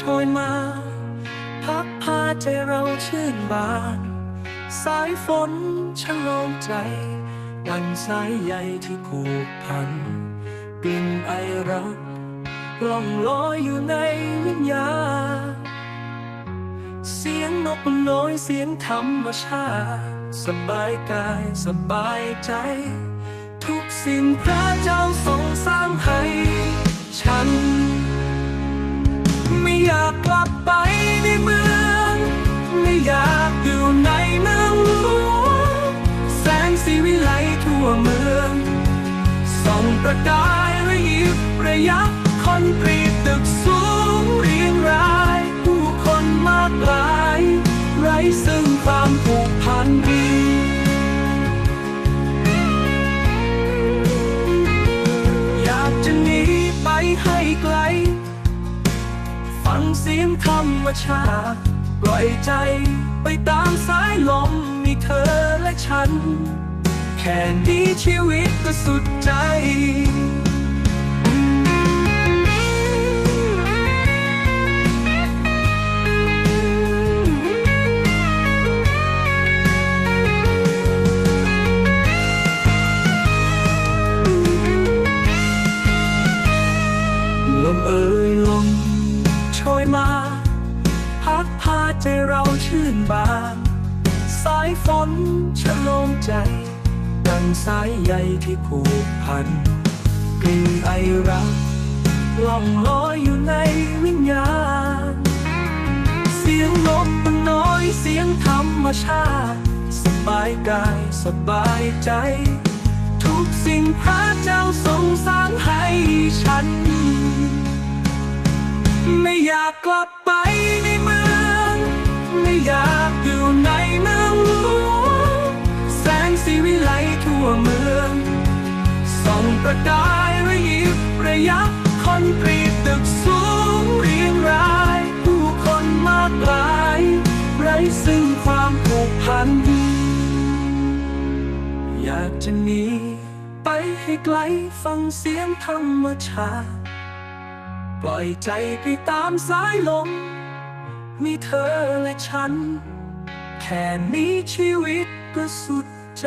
ชอยมา พักพาใจเราชื่นบาน สายฝนชะลมใจ ดังสายใยที่ผูกพันกลิ่นไอรักล่องลอยอยู่ในวิญญาณเสียงนกน้อยเสียงธรรมชาติ สบายกายสบายใจ ทุกสิ่งพระ ลับไปในเมือง ไม่อยากอยู่ในเมืองหลวงแสงสีวิไลทั่วเมือง ส่องประกายระยิบระยับคอนกรีตตึกสูงเรียงราย ผู้คนมากมายไร้ซึ่ง สียงธรรมชาติปล่อยใจไปตามสายลมมีเธอและฉัน แค่นี้ชีวิตก็สุดใจลมเอ่ย ใจเราชื่นบาน สายฝนชะโลมใจ ดังสายใยที่ผูกพันกลิ่นไอรักล่องลอยอยู่ในวิญญาณ เสียงนกมันน้อยเสียงธรรมชาติ สบายกายสบายใจ ทุกสิ่งพระเจ้าทรงสร้างให้ฉัน ไม่อยากกลับไป ไม่อยากอยู่ในเมืองหลวงแสงสีวิไลทั่วเมืองส่องประกายระยิบระยับคอนกรีตตึกสูงเรียงราย ผู้คนมากมาย ไร้ซึ่งความผูกพัน อยากจะหนีไปให้ไกลฟังเสียงธรรมชาติปล่อยใจไปตามสายลม มีเธอและฉัน แค่นี้ชีวิตก็สุดใจ